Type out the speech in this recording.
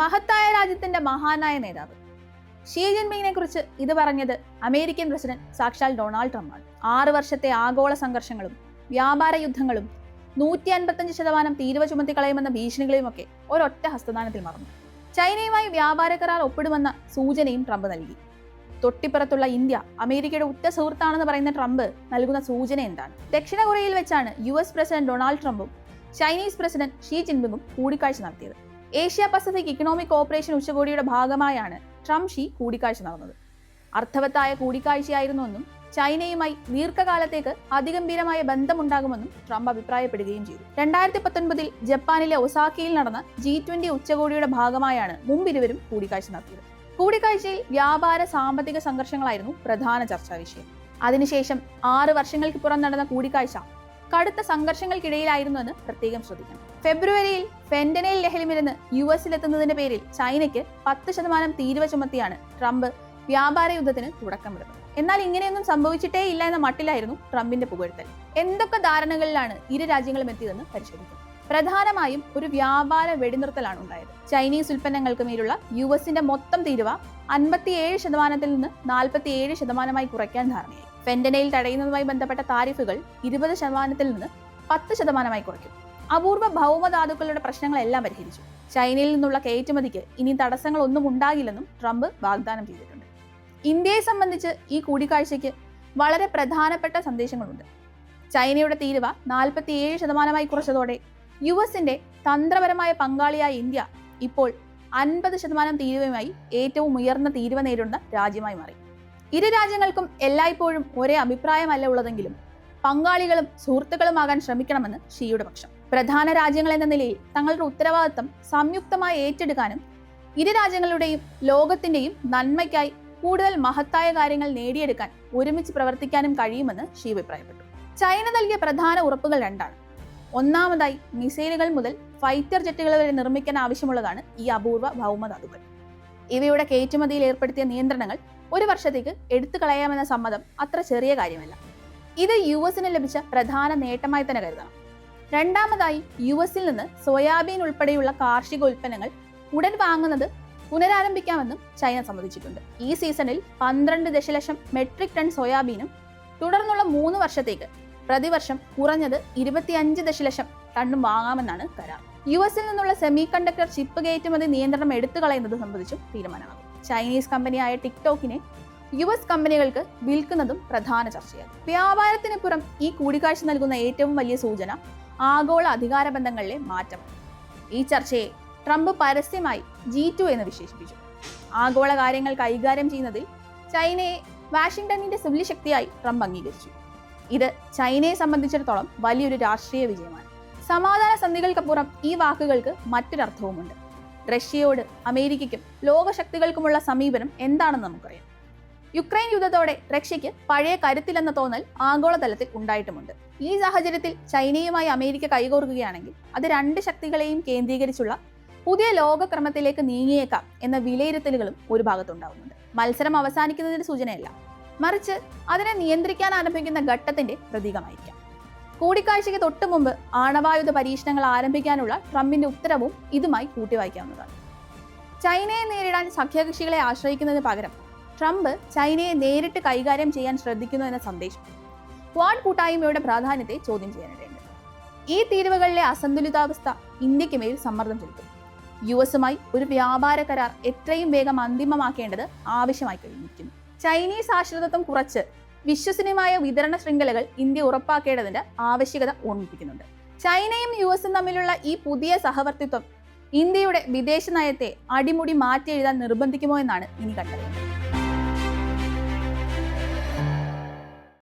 മഹത്തായ രാജ്യത്തിന്റെ മഹാനായ നേതാവ്. ഷീ ജിൻപിങ്ങിനെ കുറിച്ച് ഇത് പറഞ്ഞത് അമേരിക്കൻ പ്രസിഡന്റ് സാക്ഷാൽ ഡൊണാൾഡ് ട്രംപാണ്. ആറ് വർഷത്തെ ആഗോള സംഘർഷങ്ങളും വ്യാപാര യുദ്ധങ്ങളും നൂറ്റി അൻപത്തഞ്ച് ശതമാനം തീരുവ ചുമത്തി കളയുമെന്ന ഭീഷണികളെയുമൊക്കെ ഒരൊറ്റ ഹസ്തദാനത്തിൽ മറന്നു. ചൈനയുമായി വ്യാപാര കരാർ ഒപ്പിടുമെന്ന സൂചനയും ട്രംപ് നൽകി. തൊട്ടിപ്പുറത്തുള്ള ഇന്ത്യ അമേരിക്കയുടെ ഉറ്റ സുഹൃത്താണെന്ന് പറയുന്ന ട്രംപ് നൽകുന്ന സൂചന എന്താണ്? ദക്ഷിണ കൊറിയയിൽ വെച്ചാണ് യു പ്രസിഡന്റ് ഡൊണാൾഡ് ട്രംപും ചൈനീസ് പ്രസിഡന്റ് ഷീ ജിൻപിങ്ങും കൂടിക്കാഴ്ച നടത്തിയത്. ഏഷ്യ പസഫിക് ഇക്കണോമിക് കോപ്പറേഷൻ ഉച്ചകോടിയുടെ ഭാഗമായാണ് ട്രംപ് ഷി കൂടിക്കാഴ്ച നടന്നത്. അർത്ഥവത്തായ കൂടിക്കാഴ്ചയായിരുന്നുവെന്നും ചൈനയുമായി ദീർഘകാലത്തേക്ക് അതിഗംഭീരമായ ബന്ധമുണ്ടാകുമെന്നും ട്രംപ് അഭിപ്രായപ്പെടുകയും ചെയ്തു. രണ്ടായിരത്തി പത്തൊൻപതിൽ ജപ്പാനിലെ ഒസാക്കയിൽ നടന്ന ജി ട്വന്റി ഉച്ചകോടിയുടെ ഭാഗമായാണ് മുമ്പിരുവരും കൂടിക്കാഴ്ച നടത്തിയത്. കൂടിക്കാഴ്ചയിൽ വ്യാപാര സാമ്പത്തിക സംഘർഷങ്ങളായിരുന്നു പ്രധാന ചർച്ചാ വിഷയം. അതിനുശേഷം ആറ് വർഷങ്ങൾക്ക് പുറം നടന്ന കൂടിക്കാഴ്ച കടുത്ത സംഘർഷങ്ങൾക്കിടയിലായിരുന്നുവെന്ന് പ്രത്യേകം ശ്രദ്ധിക്കണം. ഫെബ്രുവരിയിൽ ഫെന്റനൈൽ ലഹരിമരുന്ന് യു എസിലെത്തുന്നതിന്റെ പേരിൽ ചൈനയ്ക്ക് പത്ത് ശതമാനം തീരുവ ചുമത്തിയാണ് ട്രംപ് വ്യാപാര യുദ്ധത്തിന് തുടക്കമിടുന്നത്. എന്നാൽ ഇങ്ങനെയൊന്നും സംഭവിച്ചിട്ടേ ഇല്ല എന്ന മട്ടിലായിരുന്നു ട്രംപിന്റെ പുകഴ്ത്തൽ. എന്തൊക്കെ ധാരണകളിലാണ് ഇരു രാജ്യങ്ങളും എത്തിയതെന്ന് പരിശോധിക്കും. പ്രധാനമായും ഒരു വ്യാപാര വെടിനിർത്തലാണ് ഉണ്ടായത്. ചൈനീസ് ഉൽപ്പന്നങ്ങൾക്ക് മേലുള്ള യു എസിന്റെ മൊത്തം തീരുവ അൻപത്തിയേഴ് ശതമാനത്തിൽ നിന്ന് നാൽപ്പത്തിയേഴ് ശതമാനമായി കുറയ്ക്കാൻ ധാരണയായി. ഫെന്റനയിൽ തടയുന്നതുമായി ബന്ധപ്പെട്ട താരിഫുകൾ ഇരുപത് ശതമാനത്തിൽ നിന്ന് പത്ത് ശതമാനമായി കുറയ്ക്കും. അപൂർവ ഭൗമധാതുക്കളുടെ പ്രശ്നങ്ങളെല്ലാം പരിഹരിച്ചു. ചൈനയിൽ നിന്നുള്ള കയറ്റുമതിക്ക് ഇനി തടസ്സങ്ങളൊന്നും ഉണ്ടാകില്ലെന്നും ട്രംപ് വാഗ്ദാനം ചെയ്തിട്ടുണ്ട്. ഇന്ത്യയെ സംബന്ധിച്ച് ഈ കൂടിക്കാഴ്ചയ്ക്ക് വളരെ പ്രധാനപ്പെട്ട സന്ദേശങ്ങളുണ്ട്. ചൈനയുടെ തീരുവ നാൽപ്പത്തിയേഴ് ശതമാനമായി കുറച്ചതോടെ യു എസിന്റെ തന്ത്രപരമായ പങ്കാളിയായ ഇന്ത്യ ഇപ്പോൾ അൻപത് ശതമാനം തീരുവയുമായി ഏറ്റവും ഉയർന്ന തീരുവ നേരിടുന്ന രാജ്യമായി മാറി. ഇരു രാജ്യങ്ങൾക്കും എല്ലായ്പ്പോഴും ഒരേ അഭിപ്രായമല്ല ഉള്ളതെങ്കിലും പങ്കാളികളും സുഹൃത്തുക്കളുമാകാൻ ശ്രമിക്കണമെന്ന് ഷിയുടെ പക്ഷം. പ്രധാന രാജ്യങ്ങൾ എന്ന നിലയിൽ തങ്ങളുടെ ഉത്തരവാദിത്തം സംയുക്തമായി ഏറ്റെടുക്കാനും ഇരു രാജ്യങ്ങളുടെയും ലോകത്തിന്റെയും നന്മയ്ക്കായി കൂടുതൽ മഹത്തായ കാര്യങ്ങൾ നേടിയെടുക്കാൻ ഒരുമിച്ച് പ്രവർത്തിക്കാനും കഴിയുമെന്ന് ഷീ അഭിപ്രായപ്പെട്ടു. ചൈന നൽകിയ പ്രധാന ഉറപ്പുകൾ രണ്ടാണ്. ഒന്നാമതായി മിസൈലുകൾ മുതൽ ഫൈറ്റർ ജെറ്റുകൾ വരെ നിർമ്മിക്കാൻ ആവശ്യമുള്ളതാണ് ഈ അപൂർവ ഭൗമധാതുക്കൾ. ഇവയുടെ കയറ്റുമതിയിൽ ഏർപ്പെടുത്തിയ നിയന്ത്രണങ്ങൾ ഒരു വർഷത്തേക്ക് എടുത്തു കളയാമെന്ന സമ്മതം അത്ര ചെറിയ കാര്യമല്ല. ഇത് യു എസിന് ലഭിച്ച പ്രധാന നേട്ടമായി തന്നെ കരുതണം. രണ്ടാമതായി യു എസിൽ നിന്ന് സോയാബീൻ ഉൾപ്പെടെയുള്ള കാർഷിക ഉൽപ്പന്നങ്ങൾ ഉടൻ വാങ്ങുന്നത് പുനരാരംഭിക്കാമെന്നും ചൈന സമ്മതിച്ചിട്ടുണ്ട്. ഈ സീസണിൽ പന്ത്രണ്ട് ദശലക്ഷം മെട്രിക് ടൺ സോയാബീനും തുടർന്നുള്ള മൂന്ന് വർഷത്തേക്ക് പ്രതിവർഷം കുറഞ്ഞത് ഇരുപത്തിയഞ്ച് ദശലക്ഷം ടണ്ണും വാങ്ങാമെന്നാണ് കരാർ. യു എസിൽ നിന്നുള്ള സെമി കണ്ടക്ടർ ചിപ്പ് കയറ്റുമതി നിയന്ത്രണം എടുത്തു കളയുന്നത് സംബന്ധിച്ചും തീരുമാനമാകും. ചൈനീസ് കമ്പനിയായ ടിക്ടോക്കിനെ യു എസ് കമ്പനികൾക്ക് വിൽക്കുന്നതും പ്രധാന ചർച്ചയാണ്. വ്യാപാരത്തിന് പുറം ഈ കൂടിക്കാഴ്ച നൽകുന്ന ഏറ്റവും വലിയ സൂചന ആഗോള അധികാര ബന്ധങ്ങളിലെ മാറ്റം ഈ ചർച്ചയെ ട്രംപ് പരസ്യമായി ജി ടു എന്ന് വിശേഷിപ്പിച്ചു. ആഗോള കാര്യങ്ങൾ കൈകാര്യം ചെയ്യുന്നതിൽ ചൈനയെ വാഷിംഗ്ടണിന്റെ സിവിലി ശക്തിയായി ട്രംപ് അംഗീകരിച്ചു. ഇത് ചൈനയെ സംബന്ധിച്ചിടത്തോളം വലിയൊരു രാഷ്ട്രീയ വിജയമാണ്. സമാധാന സന്ധികൾക്കപ്പുറം ഈ വാക്കുകൾക്ക് മറ്റൊരർത്ഥവുമുണ്ട്. റഷ്യയോട് അമേരിക്കയ്ക്കും ലോകശക്തികൾക്കുമുള്ള സമീപനം എന്താണെന്ന് നമുക്കറിയാം. യുക്രൈൻ യുദ്ധത്തോടെ റഷ്യയ്ക്ക് പഴയ കരുത്തിലെന്ന തോന്നൽ ആഗോളതലത്തിൽ ഉണ്ടായിട്ടുമുണ്ട്. ഈ സാഹചര്യത്തിൽ ചൈനയുമായി അമേരിക്ക കൈകോർക്കുകയാണെങ്കിൽ അത് രണ്ട് ശക്തികളെയും കേന്ദ്രീകരിച്ചുള്ള പുതിയ ലോകക്രമത്തിലേക്ക് നീങ്ങിയേക്കാം എന്ന വിലയിരുത്തലുകളും ഒരു ഭാഗത്തുണ്ടാവുന്നുണ്ട്. മത്സരം അവസാനിക്കുന്നതിന് സൂചനയല്ല മറിച്ച് അതിനെ നിയന്ത്രിക്കാൻ ആരംഭിക്കുന്ന ഘട്ടത്തിന്റെ പ്രതീകമായിരിക്കാം. കൂടിക്കാഴ്ചയ്ക്ക് തൊട്ടു മുമ്പ് ആണവായുധ പരീക്ഷണങ്ങൾ ആരംഭിക്കാനുള്ള ട്രംപിന്റെ ഉത്തരവും ഇതുമായി കൂട്ടിവായിക്കാവുന്നതാണ്. ചൈനയെ നേരിടാൻ സഖ്യകക്ഷികളെ ആശ്രയിക്കുന്നതിന് പകരം ട്രംപ് ചൈനയെ നേരിട്ട് കൈകാര്യം ചെയ്യാൻ ശ്രദ്ധിക്കുന്നു എന്ന സന്ദേശം ക്വാഡ് കൂട്ടായ്മയുടെ പ്രാധാന്യത്തെ ചോദ്യം ചെയ്യാനിടയുണ്ട്. ഈ തീരുവകളിലെ അസന്തുലിതാവസ്ഥ ഇന്ത്യയ്ക്ക് മേൽ സമ്മർദ്ദം ചെലുത്തും. യു എസുമായി ഒരു വ്യാപാര കരാർ എത്രയും വേഗം അന്തിമമാക്കേണ്ടത് ആവശ്യമായി കഴിഞ്ഞിരിക്കുന്നു ചൈനീസ് ആശ്രിതത്വം കുറച്ച് വിശ്വസനീയമായ വിതരണ ശൃംഖലകൾ ഇന്ത്യ ഉറപ്പാക്കേണ്ടതിന്റെ ആവശ്യകത ഓർമ്മിപ്പിക്കുന്നുണ്ട്. ചൈനയും യു എസും തമ്മിലുള്ള ഈ പുതിയ സഹവർത്തിത്വം ഇന്ത്യയുടെ വിദേശ നയത്തെ അടിമുടി മാറ്റി എഴുതാൻ നിർബന്ധിക്കുമോ എന്നാണ് ഇനി കണ്ടത്